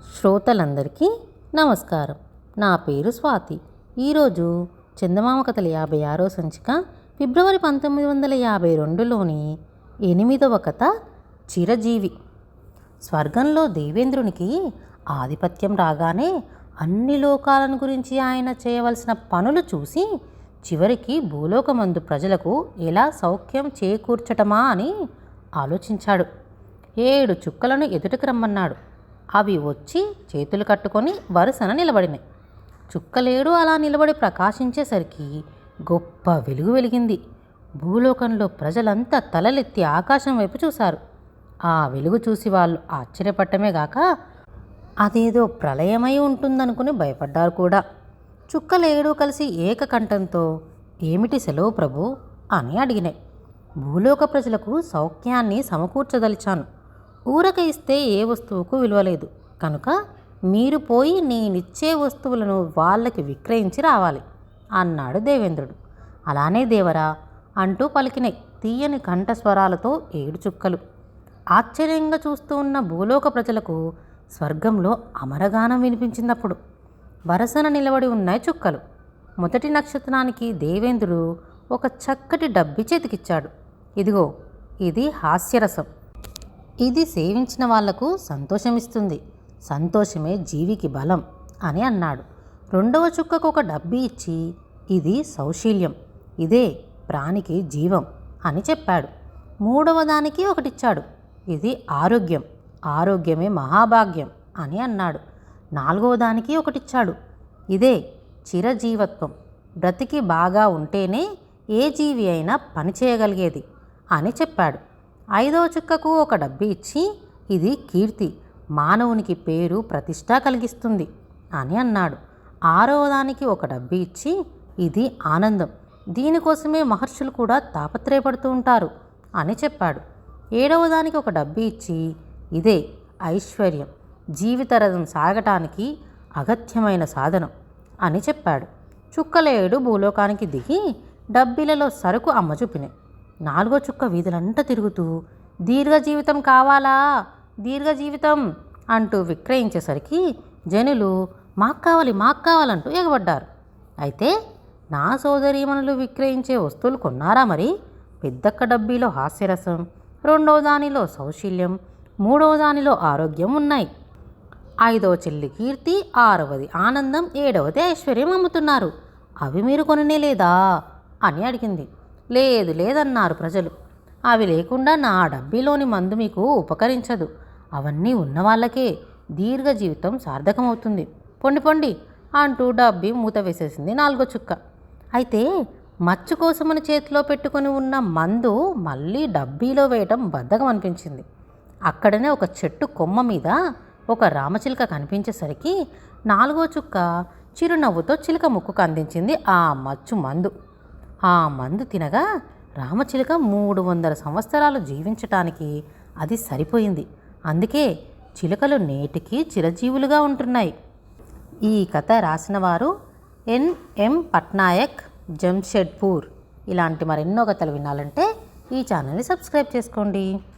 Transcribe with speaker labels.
Speaker 1: శ్రోతలందరికీ నమస్కారం. నా పేరు స్వాతి. ఈరోజు చందమామ కథల యాభై ఆరో సంచిక ఫిబ్రవరి పంతొమ్మిది వందల యాభై రెండులోని ఎనిమిదవ కథ చిరజీవి. స్వర్గంలో దేవేంద్రునికి ఆధిపత్యం రాగానే అన్ని లోకాలను గురించి ఆయన చేయవలసిన పనులు చూసి చివరికి భూలోకమందు ప్రజలకు ఎలా సౌఖ్యం చేకూర్చటమా అని ఆలోచించాడు. ఏడు చుక్కలను ఎదుటికి రమ్మన్నాడు. అవి వచ్చి చేతులు కట్టుకొని వరుసన నిలబడినాయి. చుక్కలేడు అలా నిలబడి ప్రకాశించేసరికి గొప్ప వెలుగు వెలిగింది. భూలోకంలో ప్రజలంతా తలలెత్తి ఆకాశం వైపు చూశారు. ఆ వెలుగు చూసి వాళ్ళు ఆశ్చర్యపడటమే గాక అదేదో ప్రళయమై ఉంటుందనుకుని భయపడ్డారు కూడా. చుక్కలేడు కలిసి ఏకకంఠంతో ఏమిటి సెలవు ప్రభు? అని అడిగినాయి. భూలోక ప్రజలకు సౌఖ్యాన్ని సమకూర్చదలిచాను. ఊరక ఇస్తే ఏ వస్తువుకు విలువలేదు. కనుక మీరు పోయి నేనిచ్చే వస్తువులను వాళ్ళకి విక్రయించి రావాలి అన్నాడు దేవేంద్రుడు. అలానే దేవరా అంటూ పలికినాయి తీయని కంఠస్వరాలతో ఏడు చుక్కలు. ఆశ్చర్యంగా చూస్తూ ఉన్న భూలోక ప్రజలకు స్వర్గంలో అమరగానం వినిపించినప్పుడు వరసన నిలబడి ఉన్నాయి చుక్కలు. మొదటి నక్షత్రానికి దేవేంద్రుడు ఒక చక్కటి డబ్బి చేతికిచ్చాడు. ఇదిగో ఇది హాస్యరసం. ఇది సేవించిన వాళ్ళకు సంతోషమిస్తుంది. సంతోషమే జీవికి బలం అని అన్నాడు. రెండవ చుక్కకు ఒక డబ్బి ఇచ్చి ఇది సౌశీల్యం ఇదే ప్రాణికి జీవం అని చెప్పాడు. మూడవ దానికి ఒకటిచ్చాడు. ఇది ఆరోగ్యం ఆరోగ్యమే మహాభాగ్యం అని అన్నాడు. నాలుగవ దానికి ఒకటిచ్చాడు. ఇదే చిరజీవత్వం బ్రతికి బాగా ఉంటేనే ఏ జీవి అయినా పని చేయగలిగేది అని చెప్పాడు. ఐదవ చుక్కకు ఒక డబ్బి ఇచ్చి ఇది కీర్తి మానవునికి పేరు ప్రతిష్ట కలిగిస్తుంది అని అన్నాడు. ఆరవ దానికి ఒక డబ్బి ఇచ్చి ఇది ఆనందం దీనికోసమే మహర్షులు కూడా తాపత్రయపడుతూ ఉంటారు అని చెప్పాడు. ఏడవదానికి ఒక డబ్బి ఇచ్చి ఇదే ఐశ్వర్యం జీవితరథం సాగటానికి అగత్యమైన సాధనం అని చెప్పాడు. చుక్కలేడు భూలోకానికి దిగి డబ్బీలలో సరుకు అమ్మ చూపినాయి నాలుగో చుక్క వీధులంతా తిరుగుతూ దీర్ఘ జీవితం కావాలా? దీర్ఘ జీవితం! అంటూ విక్రయించేసరికి జనులు మాకు కావాలి మాకు కావాలంటూ ఎగబడ్డారు. అయితే నా సోదరీమణులు విక్రయించే వస్తువులు కొన్నారా మరి? పెద్దక్క డబ్బీలో హాస్యరసం రెండవ దానిలో సౌశీల్యం మూడవ దానిలో ఆరోగ్యం ఉన్నాయి. ఐదవ చెల్లి కీర్తి ఆరవది ఆనందం ఏడవది ఐశ్వర్యం అమ్ముతున్నారు. అవి మీరు కొననే లేదా? అని అడిగింది. లేదు లేదన్నారు ప్రజలు. అవి లేకుండా నా డబ్బీలోని మందు మీకు ఉపకరించదు. అవన్నీ ఉన్నవాళ్ళకే దీర్ఘ జీవితం సార్థకమవుతుంది. పొండి పొండి అంటూ డబ్బి మూత వేసేసింది నాలుగో చుక్క. అయితే మచ్చు కోసమని చేతిలో పెట్టుకొని ఉన్న మందు మళ్ళీ డబ్బీలో వేయటం బద్ధకం అనిపించింది అక్కడనే ఒక చెట్టు కొమ్మ మీద ఒక రామచిలుక కనిపించేసరికి నాలుగో చుక్క చిరునవ్వుతో చిలుక ముక్కుకు అందించింది ఆ మచ్చు మందు. ఆ మందు తినగా రామచిలుక మూడు వందల సంవత్సరాలు జీవించటానికి అది సరిపోయింది. అందుకే చిలుకలు నేటికి చిరజీవులుగా ఉంటున్నాయి. ఈ కథ రాసిన వారు ఎన్ఎం పట్నాయక్ జంషెడ్పూర్. ఇలాంటి మరెన్నో కథలు వినాలంటే ఈ ఛానల్ని సబ్స్క్రైబ్ చేసుకోండి.